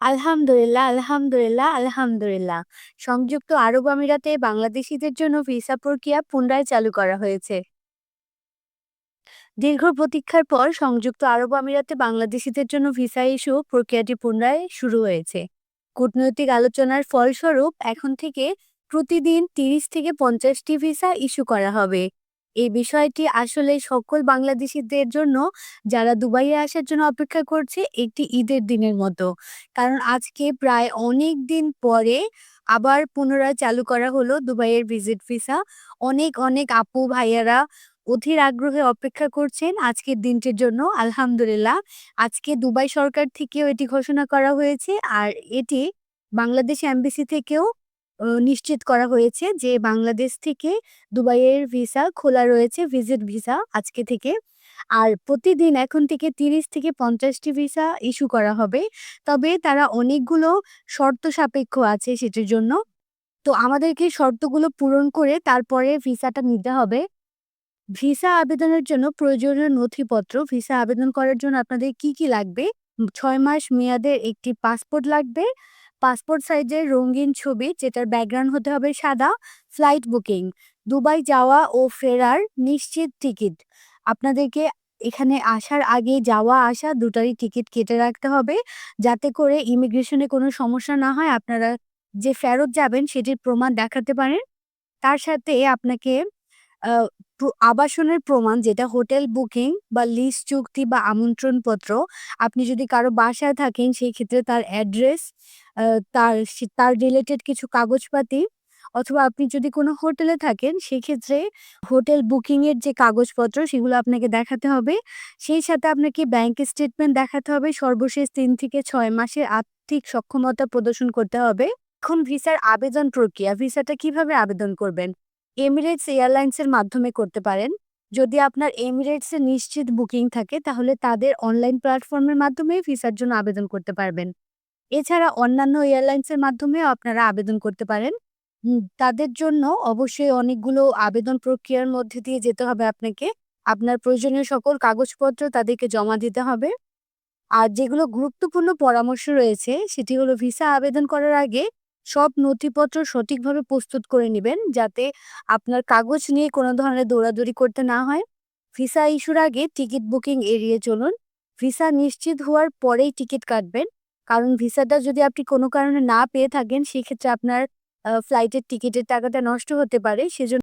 আলহামদুলিল্লাহ, আলহামদুলিল্লাহ, আলহামদুলিল্লাহ। সংযুক্ত আরব আমিরাতে বাংলাদেশিদের জন্য ভিসা প্রক্রিয়া পুনরায় চালু করা হয়েছে। দীর্ঘ প্রতীক্ষার পর সংযুক্ত আরব আমিরাতে বাংলাদেশিদের জন্য ভিসা ইস্যু প্রক্রিয়াটি পুনরায় শুরু হয়েছে। কূটনৈতিক আলোচনার ফলস্বরূপ এখন থেকে প্রতিদিন তিরিশ থেকে পঞ্চাশটি ভিসা ইস্যু করা হবে। এই বিষয়টি আসলে সকল বাংলাদেশিদের জন্য যারা দুবাইয়ে আসার জন্য অপেক্ষা করছে একটি ঈদের দিনের মতো। কারণ আজকে প্রায় অনেক দিন পরে আবার পুনরায় চালু করা হলো দুবাইয়ের ভিজিট ভিসা। অনেক, অনেক আপু ভাইয়ারা অধীর আগ্রহে অপেক্ষা করছেন আজকের দিনটির জন্য। আলহামদুলিল্লাহ আজকে দুবাই সরকার থেকেও এটি ঘোষণা করা হয়েছে। আর এটি বাংলাদেশ এমবেসি থেকেও নিশ্চিত করা হয়েছে যে বাংলাদেশ থেকে দুবাইয়ের ভিসা খোলা রয়েছে ভিজিট ভিসা আজকে থেকে। আর প্রতিদিন এখন থেকে তিরিশ থেকে পঞ্চাশটি ভিসা ইস্যু করা হবে। তবে তারা অনেকগুলো শর্ত সাপেক্ষ আছে সেটির জন্য। তো আমাদেরকে শর্তগুলো পূরণ করে তারপরে ভিসাটা নিতে হবে। ভিসা আবেদনের জন্য প্রয়োজনীয় নথিপত্র ভিসা আবেদন করার জন্য আপনাদের কি, কি লাগবে? ছয় মাস মেয়াদের একটি পাসপোর্ট লাগবে। পাসপোর্ট সাইজের রঙিন ছবি যেটার ব্যাকগ্রাউন্ড হতে হবে সাদা। ফ্লাইট বুকিং, দুবাই যাওয়া ও ফেরার নিশ্চিত টিকিট। আপনাদেরকে এখানে আসার আগে যাওয়া আসা দুটারই টিকিট কেটে রাখতে হবে। যাতে করে ইমিগ্রেশনে কোনো সমস্যা না হয়। আপনারা যে ফেরত যাবেন সেটির প্রমাণ দেখাতে পারেন। তার সাথে আপনাকে আবাসনের প্রমাণ যেটা হোটেল বুকিং বা লিজ চুক্তি বা আমন্ত্রণপত্র। আপনি যদি কারও বাসায় থাকেন সেই ক্ষেত্রে তার অ্যাড্রেস, তার তার রিলেটেড কিছু কাগজপাতি অথবা আপনি যদি কোনো হোটেলে থাকেন সেক্ষেত্রে হোটেল বুকিং এর যে কাগজপত্র সেগুলো আপনাকে দেখাতে হবে। সেই সাথে আপনাকে ব্যাংক স্টেটমেন্ট দেখাতে হবে। সর্বশেষ তিন থেকে ছয় মাসের আর্থিক সক্ষমতা প্রদর্শন করতে হবে। এখন ভিসার আবেদন প্রক্রিয়া, ভিসাটা কীভাবে আবেদন করবেন? এমিরেটস এয়ারলাইন্সের মাধ্যমে করতে পারেন। যদি আপনার এমিরেটসে নিশ্চিত বুকিং থাকে, তাহলে তাদের অনলাইন প্ল্যাটফর্মের মাধ্যমে ভিসার জন্য আবেদন করতে পারবেন। এছাড়া অন্যান্য এয়ারলাইন্সের মাধ্যমেও আপনারা আবেদন করতে পারেন। তাদের জন্য অবশ্যই অনেকগুলো আবেদন প্রক্রিয়ার মধ্যে দিয়ে যেতে হবে আপনাকে। আপনার প্রয়োজনীয় সকল কাগজপত্র তাদেরকে জমা দিতে হবে। আর যেগুলো গুরুত্বপূর্ণ পরামর্শ রয়েছে, সেটি হলো ভিসা আবেদন করার আগে সব নথিপত্র সঠিকভাবে প্রস্তুত করে নেবেন যাতে আপনার কাগজ নিয়ে কোনো ধরনের দৌড়াদৌড়ি করতে না হয়। ভিসা ইস্যুর আগে টিকিট বুকিং এড়িয়ে চলুন। ভিসা নিশ্চিত হওয়ার পরেই টিকিট কাটবেন। কারণ ভিসাটা যদি আপনি কোনো কারণে না পেয়ে থাকেন, সেক্ষেত্রে আপনার ফ্লাইটের টিকিটের টাকাটা নষ্ট হতে পারে। সেজন্য